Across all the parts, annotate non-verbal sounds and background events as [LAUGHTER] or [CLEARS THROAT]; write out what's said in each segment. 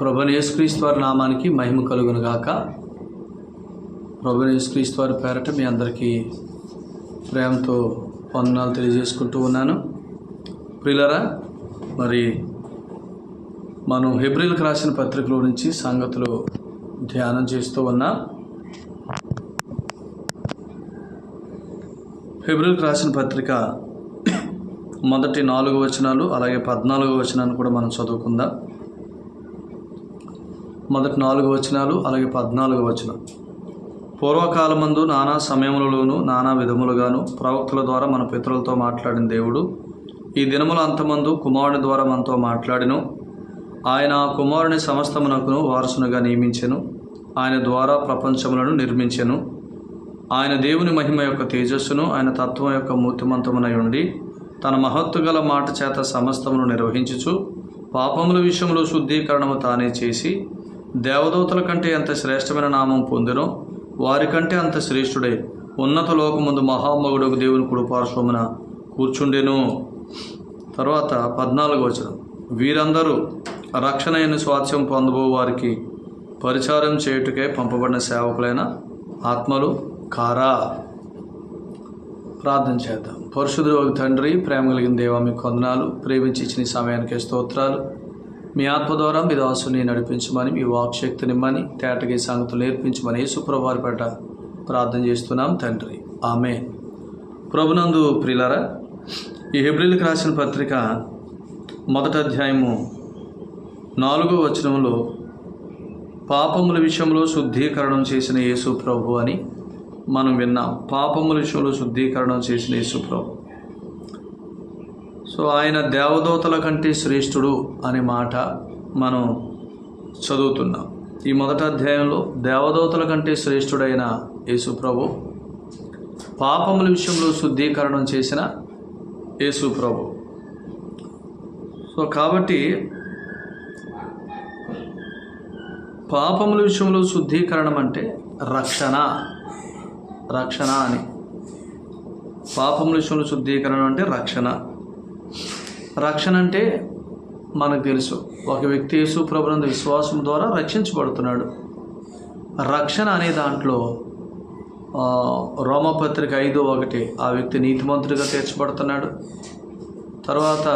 ప్రభుని యేసుక్రీస్తువారి నామానికి మహిమ కలుగునుగాక. ప్రభుని యేసుక్రీస్తువారి పేరట మీ అందరికీ ప్రేమతో వందనాలు తెలియజేసుకుంటూ ఉన్నాను. ప్రిలరా మరి మనం హెబ్రిల్కి రాసిన పత్రికలో నుంచి సంగతులు ధ్యానం చేస్తూ ఉన్నాం. ఫిబ్రిల్కి రాసిన పత్రిక మొదటి నాలుగు వచనాలు అలాగే పద్నాలుగు వచనాన్ని కూడా మనం చదువుకుందాం. మొదటి నాలుగు వచనాలు అలాగే పద్నాలుగు వచనం. పూర్వకాలమందు నానా సమయములలోనూ నానా విధములుగాను ప్రవక్తల ద్వారా మన పితరులతో మాట్లాడిన దేవుడు ఈ దినముల అంతమందు కుమారుని ద్వారా మనతో మాట్లాడిను. ఆయన ఆ కుమారుని సమస్తమునకును వారసునిగా నియమించెను. ఆయన ద్వారా ప్రపంచములను నిర్మించెను. ఆయన దేవుని మహిమ యొక్క తేజస్సును ఆయన తత్వం యొక్క మూర్తిమంతమునై ఉండి తన మహత్తు గల మాట చేత సమస్తమును నిర్వహించుచు పాపముల విషయంలో శుద్ధీకరణము తానే చేసి దేవదూతల కంటే ఎంత శ్రేష్టమైన నామం పొందినో వారికంటే అంత శ్రేష్ఠుడై. ఉన్నత లోకముందు మహామగుడకు దేవుని కుడుపార్శ్వమున కూర్చుండెను. తర్వాత పద్నాలుగు వచనం. వీరందరూ రక్షణ అయిన పొందబో వారికి పరిచారం చేయుటకే పంపబడిన సేవకులైన ఆత్మలు కారా. ప్రార్థన చేద్దాం. పరిశుద్ధుడు తండ్రి ప్రేమ కలిగిన దేవా మీకు వందనాలు. ప్రేమించి ఇచ్చిన సమయానికి స్తోత్రాలు. మీ ఆత్మ ద్వారా మీ దాసుని నడిపించమని మీ వాక్శక్తినిమ్మని తేటకి సంగతులు నేర్పించమని యేసుప్రభువారి పేట ప్రార్థన చేస్తున్నాం తండ్రి. ఆమె ప్రభునందు ప్రిలరా ఈ హెబ్రిల్కి రాసిన పత్రిక మొదటి అధ్యాయము నాలుగో వచనంలో పాపముల విషయంలో శుద్ధీకరణం చేసిన యేసు ప్రభు అని మనం విన్నాం. పాపముల విషయంలో శుద్ధీకరణం చేసిన యేసు ప్రభు సో ఆయన దేవదూతల కంటే శ్రేష్ఠుడు అనే మాట మనం చదువుతున్నాం. ఈ మొదటి అధ్యాయంలో దేవదూతల కంటే శ్రేష్ఠుడైన యేసుప్రభు పాపముల విషయంలో శుద్ధీకరణం చేసిన యేసుప్రభు. సో కాబట్టి పాపముల విషయంలో శుద్ధీకరణం అంటే రక్షణ రక్షణ అని. పాపముల విషయంలో శుద్ధీకరణ అంటే రక్షణ. రక్షణ అంటే మనకు తెలుసు. ఒక వ్యక్తి యేసు ప్రభునందు విశ్వాసం ద్వారా రక్షించబడుతున్నాడు. రక్షణ అనే దాంట్లో రోమపత్రిక ఐదు ఒకటి ఆ వ్యక్తి నీతిమంతుడిగా తీర్చబడుతున్నాడు. తర్వాత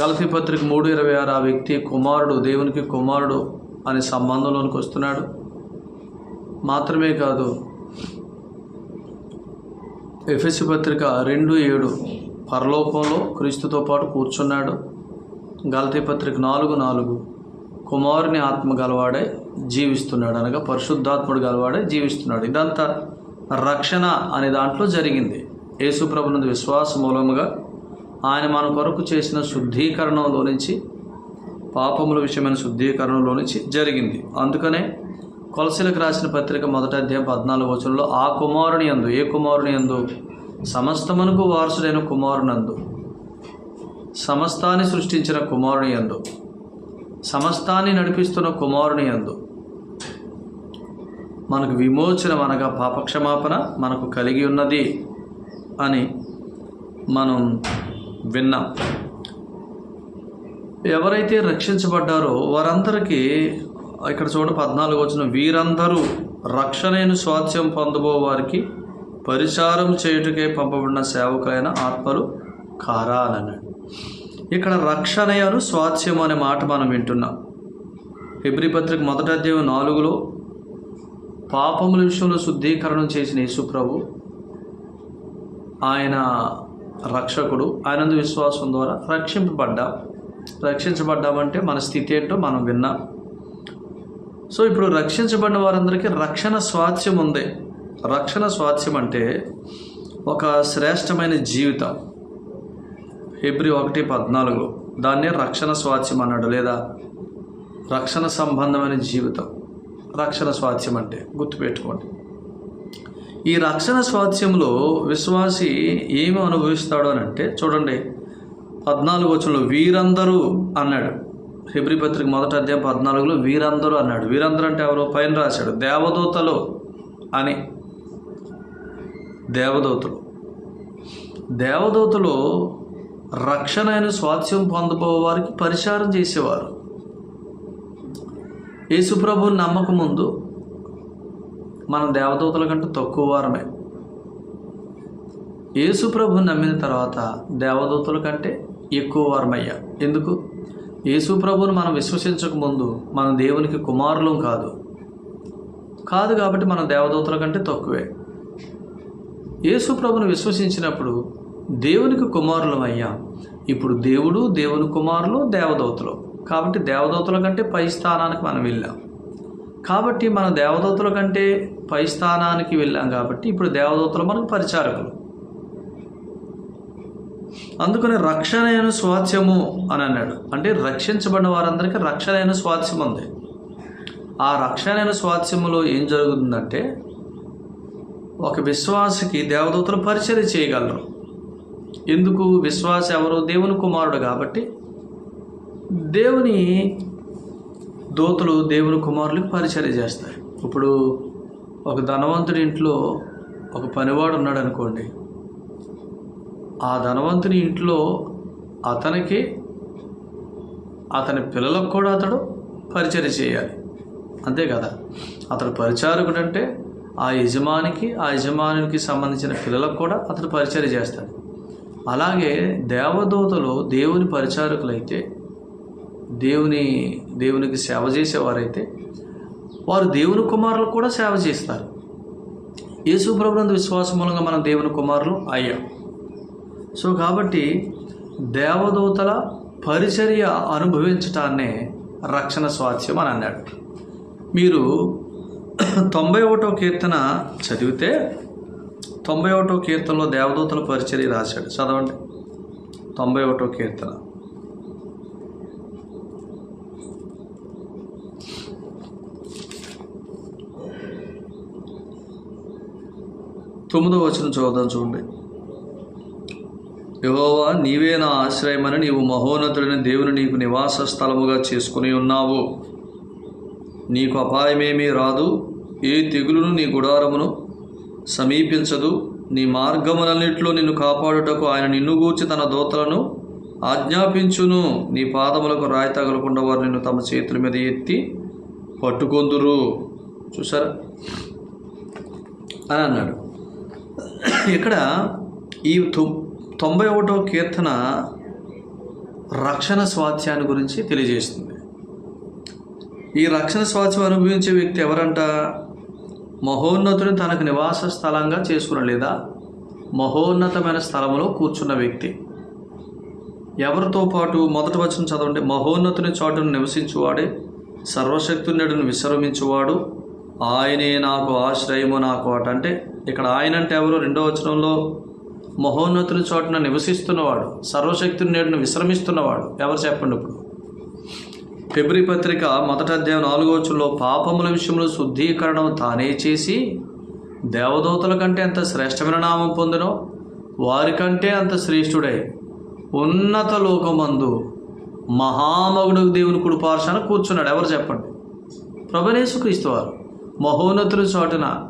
గల్ఫీ పత్రిక మూడు ఇరవై ఆరు ఆ వ్యక్తి కుమారుడు దేవునికి కుమారుడు అనే సంబంధంలోనికి వస్తున్నాడు. మాత్రమే కాదు ఎఫ్ఎస్సి పత్రిక రెండు ఏడు. పరలోకంలో క్రీస్తుతో పాటు కూర్చున్నాడు. గలతీ పత్రిక నాలుగు నాలుగు. కుమారుని ఆత్మ గలవాడే జీవిస్తున్నాడు అనగా పరిశుద్ధాత్ముడు గలవాడే జీవిస్తున్నాడు. ఇదంతా రక్షణ అనే దాంట్లో జరిగింది. యేసుప్రభునందు విశ్వాస మూలముగా ఆయన మన కొరకు చేసిన శుద్ధీకరణలో నుంచి పాపముల విషయమైన శుద్ధీకరణలో నుంచి జరిగింది. అందుకనే కొలసీలకు రాసిన పత్రిక మొదటి అధ్యాయం పద్నాలుగు వచనంలో ఆ కుమారుని యందు ఏ కుమారుని యందు? సమస్తమునకు వారసుడైన కుమారునందు సమస్తాన్ని సృష్టించిన కుమారుని యందు. సమస్తాన్ని నడిపిస్తున్న కుమారుని యందు. మనకు విమోచనం అనగా పాపక్షమాపణ మనకు కలిగి ఉన్నది అని మనం విన్నాం. ఎవరైతే రక్షించబడ్డారో వారందరికీ ఇక్కడ చూడ పద్నాలుగు వచ్చిన వీరందరూ రక్షణైన స్వాస్థ్యం పొందబో వారికి పరిచారం చేయుటకే పంపబడిన సేవకులైన ఆత్మలు కారాలని ఇక్కడ రక్షణయను స్వాస్థ్యం అనే మాట మనం వింటున్నాం. ఫిబ్రి పత్రిక మొదటి అధ్యాయం నాలుగులో పాపముల విషయంలో శుద్ధీకరణం చేసిన యేసుప్రభు ఆయన రక్షకుడు. ఆయనందు విశ్వాసం ద్వారా రక్షింపబడ్డా. రక్షించబడ్డామంటే మన స్థితి ఏంటో మనం విన్నాం. సో ఇప్పుడు రక్షించబడిన వారందరికీ రక్షణ స్వాస్థ్యం ఉంది. రక్షణ స్వాస్థ్యం అంటే ఒక శ్రేష్టమైన జీవితం. ఫిబ్రి ఒకటి పద్నాలుగులో దాన్నే రక్షణ స్వాస్థ్యం అన్నాడు లేదా రక్షణ సంబంధమైన జీవితం. రక్షణ స్వాస్థ్యం అంటే గుర్తుపెట్టుకోండి. ఈ రక్షణ స్వాస్థ్యంలో విశ్వాసి ఏమి అనుభవిస్తాడు అని అంటే చూడండి పద్నాలుగు వచ్చిన వీరందరూ అన్నాడు. హెబ్రి పత్రిక మొదటి అధ్యాయం పద్నాలుగులో వీరందరూ అన్నాడు. వీరందరూ అంటే ఎవరు పైన రాశాడు. దేవదూతలు అని. దేవదూతలు. దేవదూతలు రక్షణ అయిన స్వాస్థ్యం పొందబోవారికి పరిచారం చేసేవారు. యేసుప్రభు నమ్మక ముందు మనం దేవదూతల కంటే తక్కువ వారమే. యేసుప్రభు నమ్మిన తర్వాత దేవదూతల కంటే ఎక్కువ వారమయ్యా. ఎందుకు? యేసుప్రభుని మనం విశ్వసించక ముందు మన దేవునికి కుమారులం కాదు. కాదు కాబట్టి మనం దేవదూతల కంటే తక్కువే. యేసుప్రభును విశ్వసించినప్పుడు దేవునికి కుమారులం అయ్యాం. ఇప్పుడు దేవుడు దేవుని కుమారులు దేవదూతలు. కాబట్టి దేవదూతల కంటే పై స్థానానికి మనం వెళ్ళాం. కాబట్టి మన దేవదూతల కంటే పై స్థానానికి వెళ్ళాం కాబట్టి ఇప్పుడు దేవదూతలు మనకు పరిచారకులు. అందుకని రక్షణ స్వాస్థ్యము అని అన్నాడు. అంటే రక్షించబడిన వారందరికీ రక్షణ స్వాస్థ్యం ఉంది. ఆ రక్షణ స్వాస్థ్యములో ఏం జరుగుతుందంటే ఒక విశ్వాసకి దేవదూతలు పరిచయం చేయగలరు. ఎందుకు? విశ్వాస ఎవరు దేవుని కుమారుడు కాబట్టి దేవుని దూతలు దేవుని కుమారులకు పరిచయం చేస్తాయి ఇప్పుడు ఒక ధనవంతుడి ఇంట్లో ఒక పనివాడు ఉన్నాడు అనుకోండి ఆ ధనవంతుని ఇంట్లో అతనికి అతని పిల్లలకు కూడా అతడు పరిచయం చేయాలి. అంతే కదా? అతడు పరిచారకుడు అంటే ఆ యజమానికి ఆ యజమానికి సంబంధించిన పిల్లలకు కూడా అతడు పరిచయం చేస్తాడు. అలాగే దేవదూతలు దేవుని పరిచారకులైతే దేవుని దేవునికి సేవ చేసేవారైతే వారు దేవుని కుమారులు కూడా సేవ చేస్తారు. యేసు ప్రభునందు విశ్వాసం మూలంగా మనం దేవుని కుమారులు అయ్యాం. సో కాబట్టి దేవదూతల పరిచర్య అనుభవించటాన్నే రక్షణ స్వాస్థ్యం అని అన్నాడు. మీరు తొంభై ఒకటో కీర్తన చదివితే తొంభై ఒకటో కీర్తనలో దేవదూతల పరిచర్య రాశాడు. చదవండి. తొంభై ఒకటో కీర్తన. తొమ్మిదో వచనం చూద్దాం చూడండి. యహోవా నీవే నా ఆశ్రయమని నీవు మహోన్నతుడైన దేవుని నీకు నివాస స్థలముగా చేసుకుని ఉన్నావు. నీకు అపాయమేమీ రాదు ఏ తెగులును నీ గుడారమును సమీపించదు. నీ మార్గములన్నింటిలో నిన్ను కాపాడుటకు ఆయన నిన్ను గూర్చి తన దూతలను ఆజ్ఞాపించును. నీ పాదములకు రాయి తగలకుండా వారు నిన్ను తమ చేతుల మీద ఎత్తి పట్టుకొందురు. చూసారా అని అన్నాడు. ఇక్కడ ఈ తొంభై ఒకటో కీర్తన రక్షణ స్వాధ్యాన్ని గురించి తెలియజేస్తుంది. ఈ రక్షణ స్వాధ్యం అనుభవించే వ్యక్తి ఎవరంట? మహోన్నతుని తనకు నివాస స్థలంగా చేసుకున్న లేదా మహోన్నతమైన స్థలంలో కూర్చున్న వ్యక్తి. ఎవరితో పాటు మొదటి వచనం చదవండి? మహోన్నతుని చాటును నివసించువాడే సర్వశక్తునుడిని విశ్రమించువాడు ఆయనే నాకు ఆశ్రయము నాకు అట అంటే ఇక్కడ ఆయన అంటే ఎవరు? రెండో వచనంలో మహోన్నతుల చోటున నివసిస్తున్నవాడు సర్వశక్తుని నేడును విశ్రమిస్తున్నవాడు. ఎవరు చెప్పండి ఇప్పుడు? ఫిబ్రి పత్రిక మొదటి అధ్యాయం నాలుగో వచ్చంలో పాపముల విషయంలో శుద్ధీకరణం తానే చేసి దేవదూతల కంటే అంత శ్రేష్టమైన నామం పొందినో వారికంటే అంత శ్రేష్ఠుడై ఉన్నత లోకమందు మహామగుడు దేవుని కుడిపార్శాన కూర్చున్నాడు. ఎవరు చెప్పండి? ప్రభనేసుక్రీస్తు వారు. మహోన్నతుల చోటున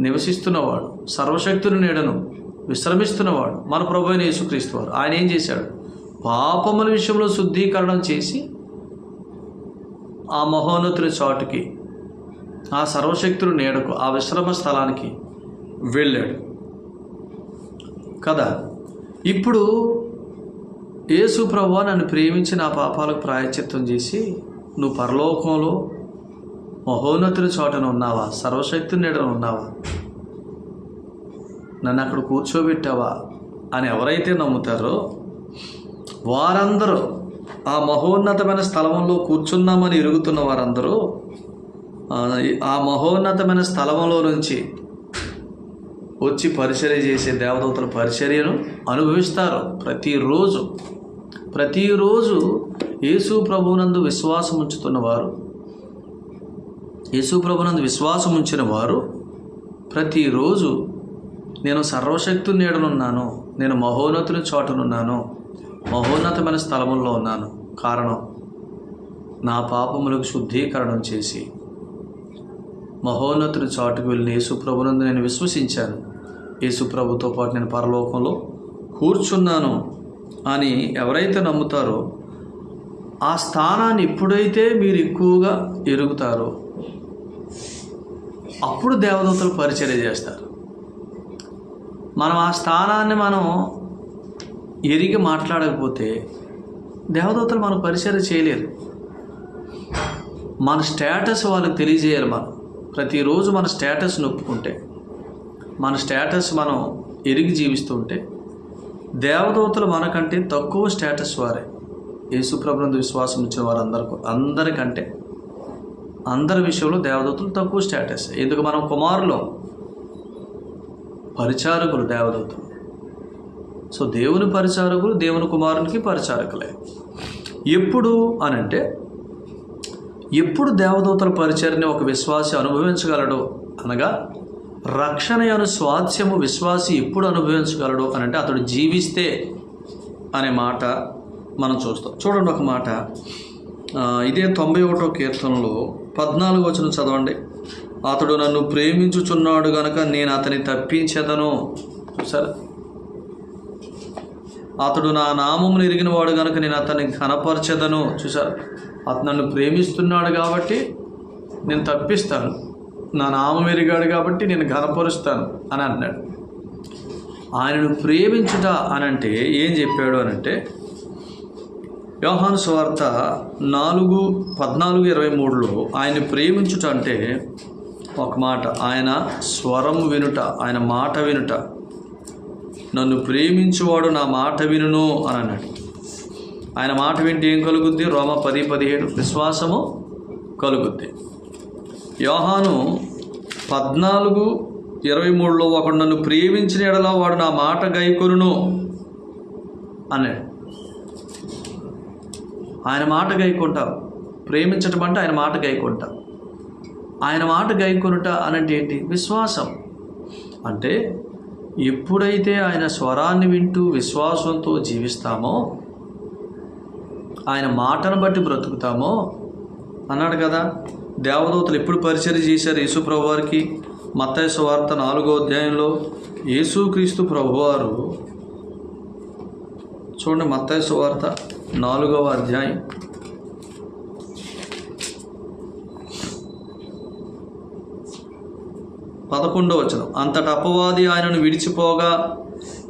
నివసిస్తున్నవాడు సర్వశక్తుని నీడను విశ్రమిస్తున్నవాడు మన ప్రభు అయిన యేసుక్రీస్తు వారు. ఆయన ఏం చేశాడు? పాపముల విషయంలో శుద్ధీకరణం చేసి ఆ మహోన్నతుని చాటుకి ఆ సర్వశక్తుడు నేడకు ఆ విశ్రమ స్థలానికి వెళ్ళాడు. కదా? ఇప్పుడు యేసు ప్రభు నన్ను ప్రేమించి నా పాపాలకు ప్రాయచిత్తం చేసి నువ్వు పరలోకంలో మహోన్నతుని చోటన ఉన్నావా? సర్వశక్తి నీడన ఉన్నావా? నన్ను అక్కడ కూర్చోబెట్టావా అని ఎవరైతే నమ్ముతారో వారందరూ ఆ మహోన్నతమైన స్థలంలో కూర్చున్నామని ఎరుగుతున్న వారందరూ ఆ, మహోన్నతమైన స్థలంలో నుంచి వచ్చి పరిచర్య చేసే దేవదూతల పరిచర్యను అనుభవిస్తారు ప్రతిరోజు. ప్రతిరోజు యేసు ప్రభునందు విశ్వాసం ఉంచుతున్న వారు యేసు ప్రభునందు విశ్వాసం ఉంచిన వారు ప్రతిరోజు నేను సర్వశక్తు నీడనున్నాను. నేను మహోన్నతుని చోటనున్నాను. మహోన్నతమైన స్థలముల్లో ఉన్నాను. కారణం నా పాపములకు శుద్ధీకరణం చేసి. మహోన్నతుని చాటుకు వెళ్ళిన యేసుప్రభునందు నేను విశ్వసించాను. యేసుప్రభుతో పాటు నేను పరలోకంలో కూర్చున్నాను. అని ఎవరైతే నమ్ముతారో ఆ స్థానాన్ని ఎప్పుడైతే మీరు ఎక్కువగా ఎరుగుతారో అప్పుడు దేవదూతలు పరిచర్య చేస్తారు. మనం ఆ స్థానాన్ని మనం ఎరిగి మాట్లాడకపోతే దేవదూతలు మనం పరిచయం చేయలేరు. మన స్టేటస్ వాళ్ళకి తెలియజేయాలి మనం. ప్రతిరోజు మన స్టేటస్ నొప్పుకుంటే మన స్టేటస్ మనం ఎరిగి జీవిస్తుంటే దేవదూతలు మనకంటే తక్కువ స్టేటస్ వారే. యేసుప్రభునందు విశ్వాసం ఇచ్చిన వారందరికీ అందరికంటే. అందరి విషయంలో దేవదూతలు తక్కువ స్టేటస్. ఎందుకు? మనం కుమారులు. పరిచారకులు దేవదూతలు. సో దేవుని పరిచారకులు దేవుని కుమారునికి పరిచారకులే. ఎప్పుడు అనంటే ఎప్పుడు దేవదూతల పరిచయని ఒక విశ్వాసి అనుభవించగలడు అనగా రక్షణ అను స్వాస్యము విశ్వాసి ఎప్పుడు అనుభవించగలడు అని అంటే అతడు జీవిస్తే అనే మాట మనం చూస్తాం. చూడండి ఒక మాట. ఇదే తొంభై ఒకటో కీర్తనలో పద్నాలుగు వచనం చదవండి. అతడు నన్ను ప్రేమించుచున్నాడు గనక నేను అతని తప్పించేదను. చూసారా? అతడు నా నామమును ఎరిగిన వాడు నేను అతన్ని ఘనపరచెదను చూసారు? అతను నన్ను ప్రేమిస్తున్నాడు కాబట్టి నేను తప్పిస్తాను. నా నామం ఎరిగాడు కాబట్టి నేను ఘనపరుస్తాను అని అన్నాడు. ఆయనను ప్రేమించుట అనంటే ఏం చెప్పాడు అనంటే వ్యవహాను స్వార్త నాలుగు పద్నాలుగు ఇరవై మూడులో ఆయన ప్రేమించుట అంటే ఒక మాట. ఆయన స్వరం వినుట ఆయన మాట వినుట. నన్ను ప్రేమించువాడు నా మాట వినును అని అన్నాడు. ఆయన మాట వింటే ఏం కలుగుద్ది? రోమ పది పదిహేడు. విశ్వాసము కలుగుద్ది. యోహాను పద్నాలుగు ఇరవై మూడులో ఒకడు నన్ను ప్రేమించిన ఎడలా వాడు నా మాట గైకొనును అన్నాడు. ఆయన మాట గైకొంటాం. ప్రేమించటం అంటే ఆయన మాట గైకొంటాం. ఆయన మాట గైకొనుట అనంటే ఏంటి? విశ్వాసం. అంటే ఎప్పుడైతే ఆయన స్వరాన్ని వింటూ విశ్వాసంతో జీవిస్తామో ఆయన మాటను బట్టి బ్రతుకుతామో అన్నాడు కదా. దేవదూతలు ఎప్పుడు పరిచయం చేశారు యేసు ప్రభువారికి? మత్తయి సువార్త నాలుగో అధ్యాయంలో యేసుక్రీస్తు ప్రభువారు చూడండి మత్తయి సువార్త నాలుగవ అధ్యాయం. పదకొండో వచనం. అంతట అపవాది ఆయనను విడిచిపోగా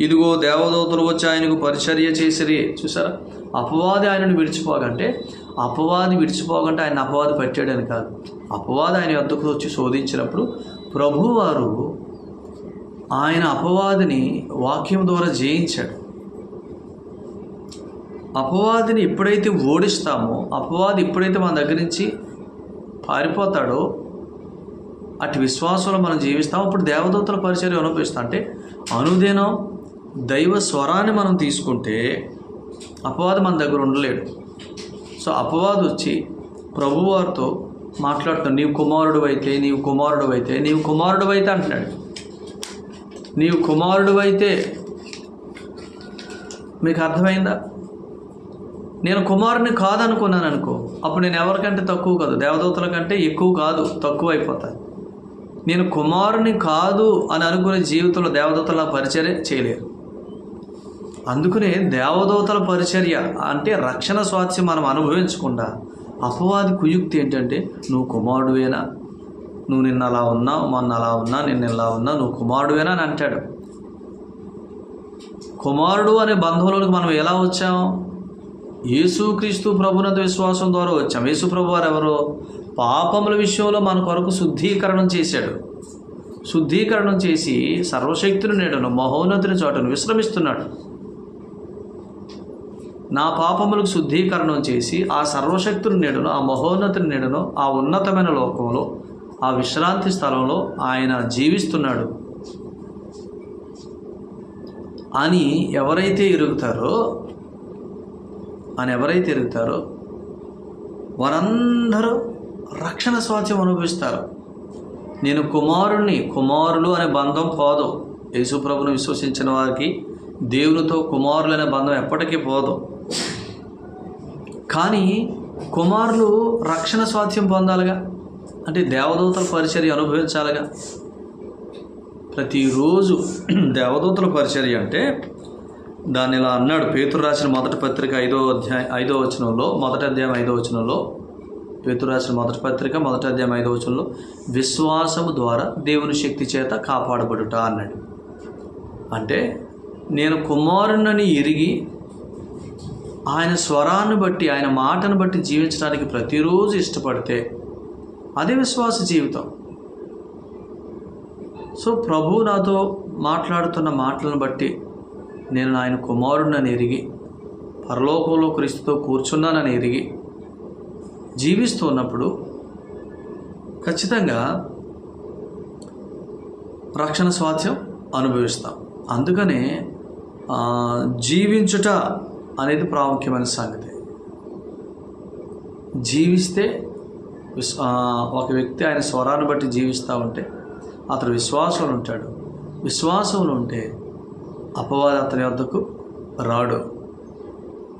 ఇదిగో దేవదూతలు వచ్చి ఆయనకు పరిచర్య చేసిరి. చూసారా? అపవాది ఆయనను విడిచిపోగంటే అపవాది విడిచిపోగంటే ఆయన అపవాది పట్టాడని కాదు. అపవాది ఆయన వద్దకు వచ్చి శోధించినప్పుడు ప్రభువారు ఆయన అపవాదిని వాక్యం ద్వారా జయించాడు. అపవాదిని ఎప్పుడైతే ఓడిస్తామో అపవాది ఎప్పుడైతే మన దగ్గర నుంచి పారిపోతాడో అటు విశ్వాసంలో మనం జీవిస్తాం అప్పుడు దేవదూతల పరిచయం అనుభవిస్తాం అంటే అనుదినం దైవ స్వరాన్ని మనం తీసుకుంటే అపవాదం మన దగ్గర ఉండలేడు. సో అపవాది వచ్చి ప్రభువారితో మాట్లాడుతాడు నీవు కుమారుడు అయితే నీవు కుమారుడు అయితే నీవు కుమారుడు అయితే అంటున్నాడు. నీవు కుమారుడు అయితే మీకు అర్థమైందా? నేను కుమారుని కాదనుకున్నాను అనుకో అప్పుడు నేను ఎవరికంటే తక్కువ కాదు దేవదూతల కంటే ఎక్కువ కాదు తక్కువ అయిపోతాను. నేను కుమారుని కాదు అని అనుకునే జీవితంలో దేవదూతల పరిచర్య చేయలేరు అందుకనే దేవదూతల పరిచర్య అంటే రక్షణ స్వాస్థ్యం మనం అనుభవించకుండా అపవాది కుయుక్తి ఏంటంటే నువ్వు కుమారుడువేనా? నువ్వు నిన్న అలా ఉన్నావు మొన్న అలా ఉన్నా నిన్న ఇలా ఉన్నా నువ్వు కుమారుడువేనా? అని అంటాడు. కుమారుడు అనే బంధంలోకి మనం ఎలా వచ్చాం? యేసుక్రీస్తు ప్రభునందు విశ్వాసం ద్వారా వచ్చాం. యేసు ప్రభు వారు ఎవరో? పాపముల విషయంలో మన కొరకు శుద్ధీకరణం చేశాడు. శుద్ధీకరణం చేసి సర్వశక్తుని నేడును మహోన్నతిని చోటను విశ్రమిస్తున్నాడు. నా పాపములకు శుద్ధీకరణం చేసి ఆ సర్వశక్తుని నేడును ఆ మహోన్నతిని నేడును ఆ ఉన్నతమైన లోకంలో ఆ విశ్రాంతి స్థలంలో ఆయన జీవిస్తున్నాడు. అని ఎవరైతే ఎరుగుతారో అని ఎవరైతే ఎరుగుతారో వారందరూ రక్షణ స్వాస్థ్యం అనుభవిస్తారు. నేను కుమారుణ్ణి కుమారులు అనే బంధం పోదు. యేసుప్రభును విశ్వసించిన వారికి దేవునితో కుమారులు అనే బంధం ఎప్పటికీ పోదు. కానీ కుమారులు రక్షణ స్వాస్థ్యం పొందాలిగా? అంటే దేవదూతల పరిచర్య అనుభవించాలిగా? ప్రతిరోజు [CLEARS THROAT] దేవదూతల పరిచర్య అంటే దాన్ని ఇలా అన్నాడు. పేతురు రాసిన మొదటి పత్రిక ఐదో అధ్యాయం ఐదో వచనంలో మొదటి అధ్యాయం ఐదో వచనంలో పేతురు రాసిన మొదటి పత్రిక మొదటి అధ్యాయం ఐదో వచనంలో విశ్వాసము ద్వారా దేవుని శక్తి చేత కాపాడబడుట అన్నాడు. అంటే నేను కుమారుణ్ణని ఎరిగి ఆయన స్వరాన్ని బట్టి ఆయన మాటను బట్టి జీవించడానికి ప్రతిరోజు ఇష్టపడితే అదే విశ్వాస జీవితం. సో ప్రభు నాతో మాట్లాడుతున్న మాటలను బట్టి నేను ఆయన కుమారుడిని ఎరిగి పరలోకంలో క్రీస్తుతో కూర్చున్నానని ఎరిగి జీవిస్తున్నప్పుడు ఖచ్చితంగా రక్షణ స్వాస్థ్యం అనుభవిస్తాం. అందుకనే జీవించుట అనేది ప్రాముఖ్యమైన సంగతి. జీవిస్తే ఒక వ్యక్తి ఆయన స్వరాన్ని బట్టి జీవిస్తూ ఉంటే అతడు విశ్వాసంలో ఉంటాడు. విశ్వాసంలో ఉంటే అపవాది అతని వద్దకు రాడు.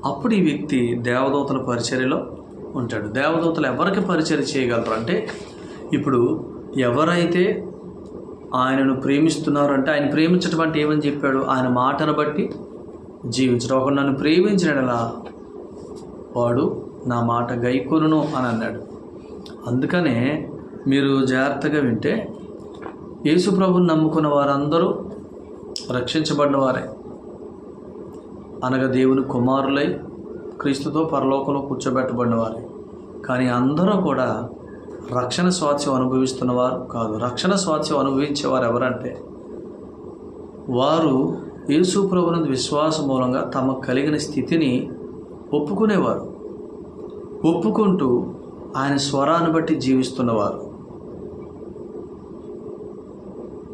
అప్పుడు ఈ వ్యక్తి దేవదూతల పరిచర్యలో ఉంటాడు. దేవదూతలు ఎవరికి పరిచయం చేయగలరు? అంటే ఇప్పుడు ఎవరైతే ఆయనను ప్రేమిస్తున్నారు అంటే ఆయన ప్రేమించడం అంటే ఏమని చెప్పాడు? ఆయన మాటను బట్టి జీవించడం ఒకడు నన్ను ప్రేమించినలా వాడు నా మాట గైకొను అని అన్నాడు. అందుకనే మీరు జాగ్రత్తగా వింటే యేసు ప్రభుని నమ్ముకున్న వారందరూ రక్షించబడిన వారే. అనగా దేవుని కుమారులై క్రీస్తుతో పరలోకంలో కూర్చోబెట్టబడిన వారే కానీ అందరూ కూడా రక్షణ స్వాస్థ్యం అనుభవిస్తున్నవారు కాదు. రక్షణ స్వాస్థ్యం అనుభవించేవారు ఎవరంటే వారు యేసు ప్రభునందు విశ్వాసం మూలంగా తమకు కలిగిన స్థితిని ఒప్పుకునేవారు. ఒప్పుకుంటూ ఆయన స్వరాన్ని బట్టి జీవిస్తున్నవారు.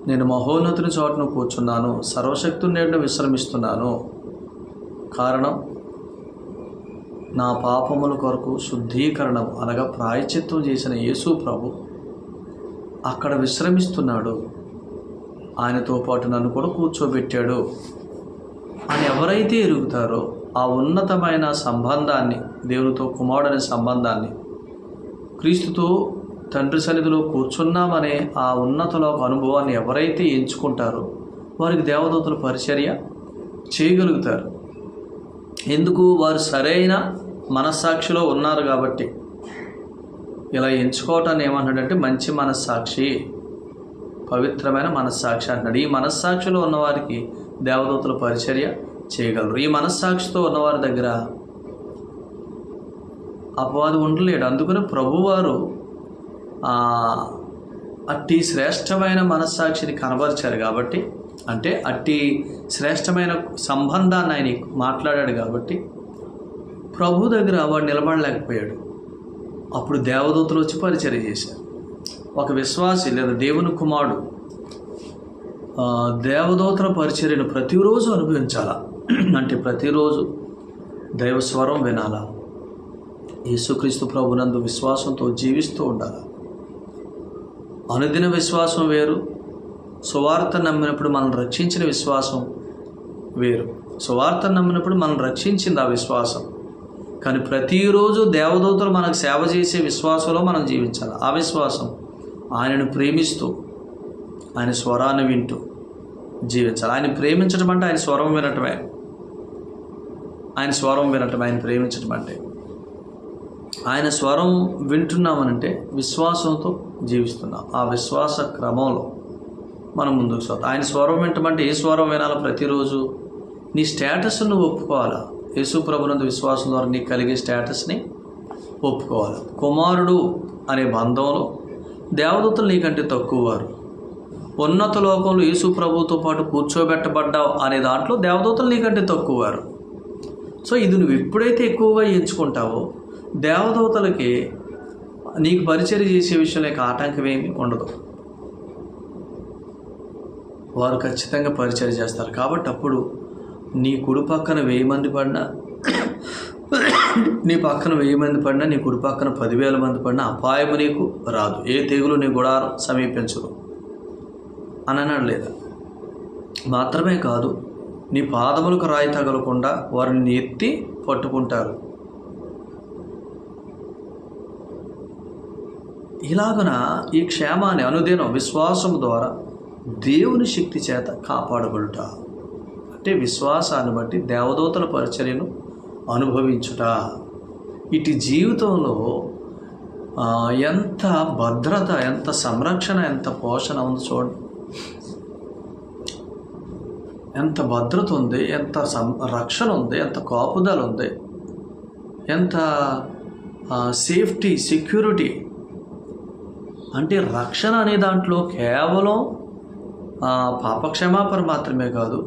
నేను మహోన్నతుని చోటను కూర్చున్నాను సర్వశక్తుని నేడును విశ్రమిస్తున్నాను. కారణం నా పాపముల కొరకు శుద్ధీకరణం అనగా ప్రాయచిత్వం చేసిన యేసు ప్రభు అక్కడ విశ్రమిస్తున్నాడు. ఆయనతో పాటు నన్ను కూడా కూర్చోబెట్టాడు. అని ఎవరైతే ఎరుగుతారో ఆ ఉన్నతమైన సంబంధాన్ని దేవునితో కుమారుడనే సంబంధాన్ని క్రీస్తుతో తండ్రి సన్నిధిలో కూర్చున్నామనే ఆ ఉన్నతలోక అనుభవాన్ని ఎవరైతే ఎంచుకుంటారో వారికి దేవదూతల పరిచర్య చేయగలుగుతారు. ఎందుకు? వారు సరైన మనస్సాక్షిలో ఉన్నారు కాబట్టి. ఇలా ఎంచుకోవటాన్ని ఏమంటాడంటే మంచి మనస్సాక్షి పవిత్రమైన మనస్సాక్షి అంటున్నాడు. ఈ మనస్సాక్షిలో ఉన్నవారికి దేవదూతల పరిచర్య చేయగలరు. ఈ మనస్సాక్షితో ఉన్నవారి దగ్గర అపవాది ఉండలేడు. అందుకని ప్రభువారు అట్టి శ్రేష్టమైన మనస్సాక్షిని కనబరిచారు కాబట్టి అంటే అట్టి శ్రేష్టమైన సంబంధాన్ని ఆయన మాట్లాడాడు కాబట్టి ప్రభు దగ్గర వాడు నిలబడలేకపోయాడు. అప్పుడు దేవదూతలు వచ్చి పరిచర్య చేశారు. ఒక విశ్వాసి లేదా దేవుని కుమారుడు దేవదూతల పరిచర్యను ప్రతిరోజు అనుభవించాలా? అంటే ప్రతిరోజు దైవ స్వరం వినాలా? యేసుక్రీస్తు ప్రభునందు విశ్వాసంతో జీవిస్తూ ఉండాలి? అనుదిన విశ్వాసం వేరు సువార్త నమ్మినప్పుడు మనం రక్షించిన విశ్వాసం వేరు. సువార్త నమ్మినప్పుడు మనం రక్షించింది ఆ విశ్వాసం. కానీ ప్రతిరోజు దేవదూతలు మనకు సేవ చేసే విశ్వాసంలో మనం జీవించాలి. ఆ విశ్వాసం ఆయనను ప్రేమిస్తూ ఆయన స్వరాన్ని వింటూ జీవించాలి. ఆయన ప్రేమించడం అంటే ఆయన స్వరం వినటమే. ఆయన స్వరం వినటం ఆయన ప్రేమించడం అంటే. ఆయన స్వరం వింటున్నామనంటే విశ్వాసంతో జీవిస్తున్నాం. ఆ విశ్వాస క్రమంలో మనం ముందుకు సాగుతాం. ఆయన స్వరం వింటమంటే ఏ స్వరం వినాలో ప్రతిరోజు? నీ స్టేటస్ నువ్వు ఒప్పుకోవాలా? యేసుప్రభునందు విశ్వాసం ద్వారా నీకు కలిగే స్టేటస్ని ఒప్పుకోవాలి. కుమారుడు అనే బంధంలో దేవదూతలు నీకంటే తక్కువ వారు. ఉన్నత లోకంలో యేసు ప్రభుతో పాటు కూర్చోబెట్టబడ్డావు అనే దాంట్లో దేవదూతలు నీకంటే తక్కువ వారు. సో ఇది నువ్వు ఎప్పుడైతే ఎక్కువగా ఎంచుకుంటావో దేవదూతలకి నీకు పరిచయం చేసే విషయంలో యొక్క ఆటంకం ఏమి ఉండదు. వారు ఖచ్చితంగా పరిచయం చేస్తారు. కాబట్టి అప్పుడు నీ కుడి పక్కన వెయ్యి మంది పడినా నీ పక్కన వెయ్యి మంది పడినా నీ కుడి పక్కన పదివేల మంది పడినా అపాయము నీకు రాదు. ఏ తెగులు నీ గుడారం సమీపించదు అనడం లేదు. లేదా మాత్రమే కాదు నీ పాదములకు రాయి తగలకుండా వారిని ఎత్తి పట్టుకుంటారు. ఇలాగన ఈ క్షేమాన్ని అనుదినం విశ్వాసం ద్వారా దేవుని శక్తి చేత కాపాడబడుతారు అంటే విశ్వాసాన్ని బట్టి దేవదూతల పరిచర్యను అనుభవించుట. ఇటు జీవితంలో ఎంత భద్రత ఎంత సంరక్షణ ఎంత పోషణ ఉంది చూడండి. ఎంత భద్రత ఉంది ఎంత సం రక్షణ ఉంది ఎంత కాపుదల ఉంది ఎంత సేఫ్టీ సెక్యూరిటీ. అంటే రక్షణ అనే దాంట్లో కేవలం పాపక్షమాపణ మాత్రమే కాదు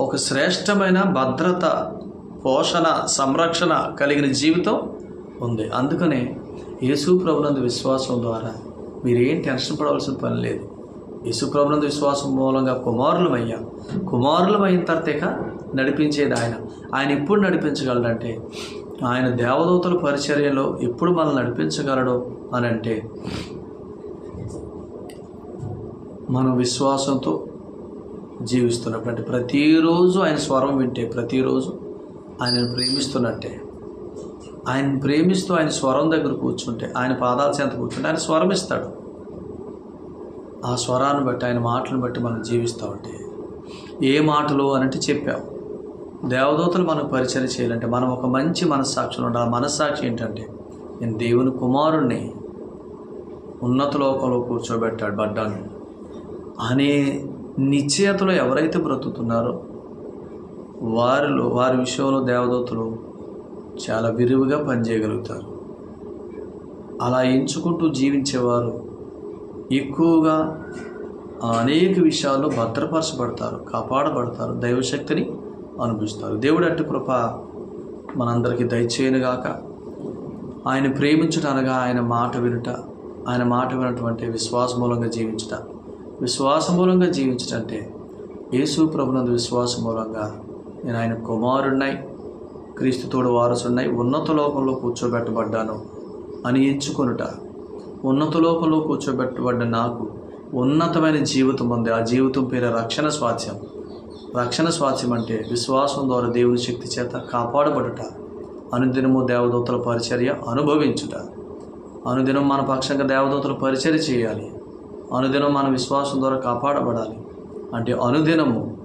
ఒక శ్రేష్టమైన భద్రత పోషణ సంరక్షణ కలిగిన జీవితం ఉంది. అందుకనే యేసు ప్రభునందు విశ్వాసం ద్వారా మీరేం టెన్షన్ పడవలసిన పని లేదు. యేసు ప్రభునందు విశ్వాసం మూలంగా కుమారులమయ్యాం. కుమారులమైన తర్వాత నడిపించేది ఆయన. ఆయన ఎప్పుడు నడిపించగలడంటే ఆయన దేవదూతల పరిచర్యలో ఎప్పుడు మనల్ని నడిపించగలడు అని అంటే మనం విశ్వాసంతో జీవిస్తున్నప్పుడు అంటే ప్రతిరోజు ఆయన స్వరం వింటే ప్రతిరోజు ఆయనను ప్రేమిస్తున్నట్టే. ఆయన ప్రేమిస్తూ ఆయన స్వరం దగ్గర కూర్చుంటే ఆయన పాదాల చెంత కూర్చుంటే ఆయన స్వరం ఇస్తాడు. ఆ స్వరాన్ని బట్టి ఆయన మాటలను బట్టి మనం జీవిస్తూ ఉంటే ఏ మాటలు అనంటే చెప్పాం. దేవదూతలు మనకు పరిచయం చేయాలంటే మనం ఒక మంచి మనస్సాక్షులు ఉండాలి. మనస్సాక్షి ఏంటంటే నేను దేవుని కుమారుణ్ణి ఉన్నత లోకంలో కూర్చోబెట్టాడు బడ్డాను. అనే నిశ్చయతలో ఎవరైతే బ్రతుకుతున్నారో వారిలో వారి విషయంలో దేవదూతలు చాలా విరివిగా పనిచేయగలుగుతారు. అలా ఎంచుకుంటూ జీవించేవారు ఎక్కువగా అనేక విషయాల్లో భద్రపరచబడతారు కాపాడబడతారు దైవశక్తిని అనుభవిస్తారు. దేవుడు అట్టి కృప మనందరికీ దయచేయనుగాక ఆయన ప్రేమించుట అనగా ఆయన మాట వినుట ఆయన మాట వినటువంటి విశ్వాస మూలంగా జీవించుట. విశ్వాసం మూలంగా జీవించుట యేసు ప్రభునందు విశ్వాస మూలంగా నేను ఆయన కుమారుడినై క్రీస్తుతోడు వారసుడినై ఉన్నత లోకంలో కూర్చోబెట్టబడ్డాను అని ఎంచుకొనుట. ఉన్నత లోకంలో కూర్చోబెట్టబడ్డ నాకు ఉన్నతమైన జీవితం ఉంది. ఆ జీవితం పేరు రక్షణ స్వాస్థ్యం. రక్షణ స్వాస్థ్యం అంటే విశ్వాసం ద్వారా దేవుని శక్తి చేత కాపాడబడుట. అనుదినము దేవదూతల పరిచర్య అనుభవించుట. అనుదినం మన పక్షంగా దేవదూతల పరిచర్య చేయాలి. అనుదినం మన విశ్వాసం ద్వారా కాపాడబడాలి. అంటే అనుదినము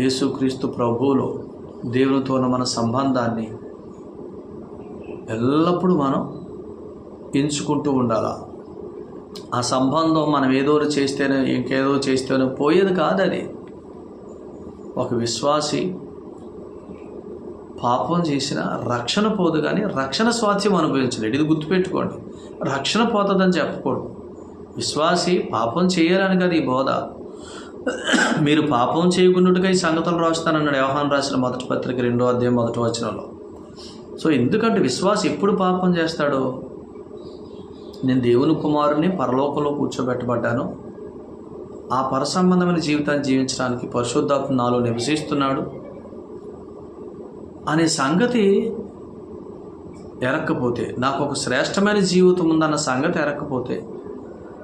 యేసుక్రీస్తు ప్రభువులో దేవునితో ఉన్న మన సంబంధాన్ని ఎల్లప్పుడూ మనం ఎంచుకుంటూ ఉండాలా? ఆ సంబంధం మనం ఏదో ఒకటి చేస్తేనే ఇంకేదో చేస్తేనే పోయేది కాదని ఒక విశ్వాసి పాపం చేసిన రక్షణ పోదు కానీ రక్షణ స్వాస్థ్యం అనుభవించలేడు ఇది గుర్తుపెట్టుకోండి. రక్షణ పోతుందని చెప్పకూడదు. విశ్వాసి పాపం చేయాలని కదా ఈ బోధ. మీరు పాపం చేయకున్నట్టుగా ఈ సంగతులు రాస్తానన్నాడు వ్యవహారం రాసిన మొదటి పత్రిక రెండో అధ్యాయం మొదటి వచనంలో. సో ఎందుకంటే విశ్వాసి ఎప్పుడు పాపం చేస్తాడు? నేను దేవుని కుమారుని పరలోకంలో కూర్చోబెట్టబడ్డాను. ఆ పర సంబంధమైన జీవితాన్ని జీవించడానికి పరిశుద్ధాత్మ నాలో నివసిస్తున్నాడు. అనే సంగతి ఎరక్కపోతే నాకు ఒక శ్రేష్టమైన జీవితం ఉందన్న సంగతి ఎరక్కపోతే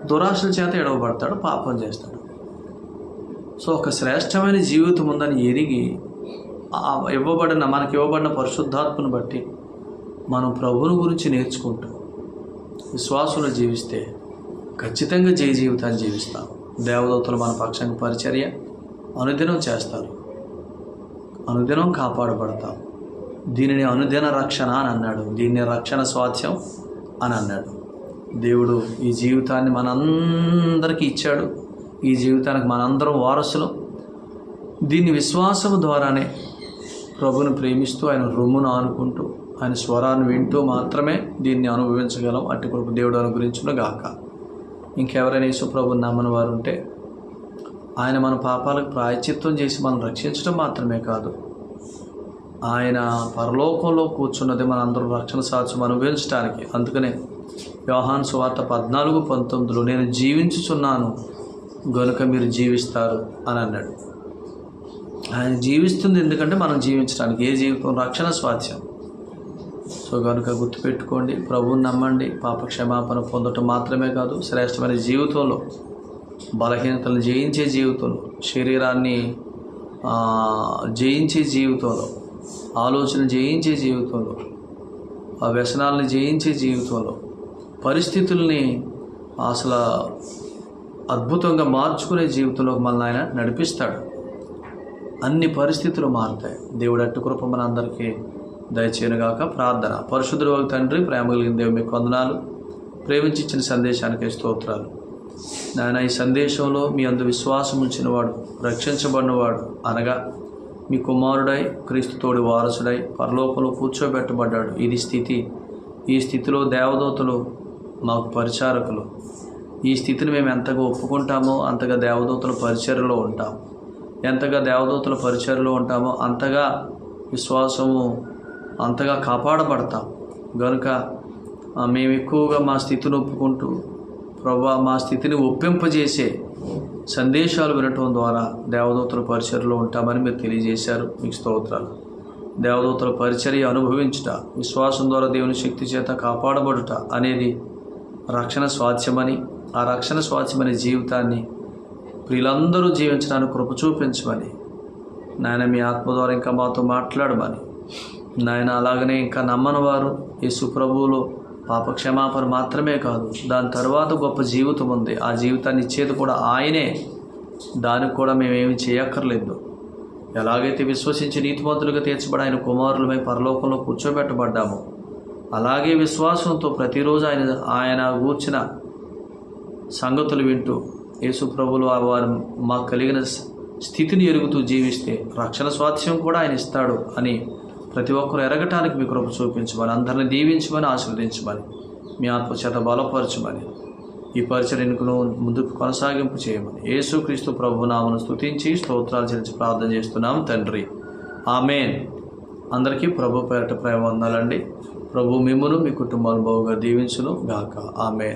దురాశల చేత ఎడవబడతాడు పాపం చేస్తాడు. సో ఒక శ్రేష్టమైన జీవితం ఉందని ఎరిగి ఇవ్వబడిన మనకి ఇవ్వబడిన పరిశుద్ధాత్మను బట్టి మనం ప్రభువుని గురించి నేర్చుకుంటూ. విశ్వాసులు జీవిస్తే ఖచ్చితంగా జయ జీవితాన్ని జీవిస్తాం. దేవదూతలు మన పక్షంగా పరిచర్య అనుదినం చేస్తారు. అనుదినం కాపాడబడతాం. దీనిని అనుదిన రక్షణ అని అన్నాడు. దీన్ని రక్షణ స్వాధ్యం అని అన్నాడు. దేవుడు ఈ జీవితాన్ని మనందరికీ ఇచ్చాడు. ఈ జీవితానికి మనందరం వారసులు. దీన్ని విశ్వాసం ద్వారానే ప్రభుని ప్రేమిస్తూ ఆయన రొమ్మును ఆనుకుంటూ ఆయన స్వరాన్ని వింటూ మాత్రమే దీన్ని అనుభవించగలం. అట్టి కొరకు దేవుడు అనుగ్రహించును గాక ఇంకెవరైనా యేసు ప్రభుని నమ్మని వారు ఉంటే ఆయన మన పాపాలకు ప్రాయచిత్వం చేసి మనం రక్షించడం మాత్రమే కాదు. ఆయన పరలోకంలో కూర్చున్నది మన అందరూ రక్షణ సాధ్యం అనుభవించడానికి అందుకనే వ్యవహాన్ సువార్త పద్నాలుగు పంతొమ్మిదిలో నేను జీవించుచున్నాను గనుక మీరు జీవిస్తారు అని అన్నాడు. ఆయన జీవిస్తుంది ఎందుకంటే మనం జీవించడానికి ఏ జీవితం రక్షణ స్వాధ్యం సో కనుక గుర్తుపెట్టుకోండి ప్రభువుని నమ్మండి పాప క్షమాపణ పొందటం మాత్రమే కాదు శ్రేష్టమైన జీవితంలో బలహీనతలను జయించే జీవితంలో శరీరాన్ని జయించే జీవితంలో ఆలోచన జయించే జీవితంలో ఆ వ్యసనాలను జయించే జీవితంలో పరిస్థితుల్ని అసలు అద్భుతంగా మార్చుకునే జీవితంలో మనల్ని ఆయన నడిపిస్తాడు. అన్ని పరిస్థితులు మారుతాయి. దేవుడు అట్టు కృప మన అందరికీ దయచేయనుగాక. ప్రార్థన. పరిశుద్ధుల తండ్రి ప్రేమ కలిగిన దేవుడు మీకు వందనాలు. ప్రేమించి ఇచ్చిన సందేశానికి స్తోత్రాలు. నాయన ఈ సందేశంలో మీ అందు విశ్వాసం ఉంచినవాడు రక్షించబడినవాడు అనగా మీ కుమారుడై క్రీస్తుతోడి వారసుడై పరలోకంలో కూర్చోబెట్టబడ్డాడు. ఇది స్థితి. ఈ స్థితిలో దేవదూతలు మాకు పరిచారకులు. ఈ స్థితిని మేము ఎంతగా ఒప్పుకుంటామో అంతగా దేవదూతల పరిచర్లో ఉంటాం. ఎంతగా దేవదూతల పరిచర్లో ఉంటామో అంతగా విశ్వాసము అంతగా కాపాడబడతాం. కనుక మేము ఎక్కువగా మా స్థితిని ఒప్పుకుంటూ ప్రభా మా స్థితిని ఒప్పింపజేసే సందేశాలు వినటం ద్వారా దేవదూతల పరిచర్లో ఉంటామని మీరు తెలియజేశారు. మీకు స్తోత్రాలు. దేవదూతల పరిచర్య అనుభవించుట విశ్వాసం ద్వారా దేవుని శక్తి చేత కాపాడబడుట అనేది రక్షణ స్వాధ్యమని ఆ రక్షణ స్వాస్థ్యమనే జీవితాన్ని ప్రియులందరూ జీవించడానికి కృప చూపించమని. నాయన మీ ఆత్మ ద్వారా ఇంకా మాతో మాట్లాడమని. నాయన అలాగనే ఇంకా నమ్మని వారు యేసు ప్రభువులో మాత్రమే కాదు దాని తర్వాత గొప్ప జీవితం ఉంది. ఆ జీవితాన్ని ఇచ్చేది కూడా ఆయనే. దానికి కూడా మేమేమి చేయక్కర్లేదు. ఎలాగైతే విశ్వసించి నీతిమంతులుగా తీర్చబడి ఆయన కుమారులమై పరలోకంలో కూర్చోబెట్టబడ్డామో అలాగే విశ్వాసంతో ప్రతిరోజు ఆయన ఆయన కూర్చిన సంగతులు వింటూ యేసు ప్రభులు వారు మాకు కలిగిన స్థితిని ఎరుగుతూ జీవిస్తే రక్షణ స్వాస్థ్యం కూడా ఆయన ఇస్తాడు అని ప్రతి ఒక్కరు ఎరగటానికి మీ కృప చూపించమని అందరిని దీవించమని ఆశీర్వదించమని మీ ఆత్మచేత బలపరచమని ఈ పరిచర్యను ముందుకు కొనసాగింపు చేయమని యేసుక్రీస్తు ప్రభు నామను స్తుతించి స్తోత్రాలు చెల్లించి ప్రార్థన చేస్తున్నాం తండ్రి. ఆమెన్. అందరికీ ప్రభు పేరట ప్రేమ వందాలండి ప్రభు మిమ్మను మీ కుటుంబాలు బాగుగా దీవించును గాక. ఆమె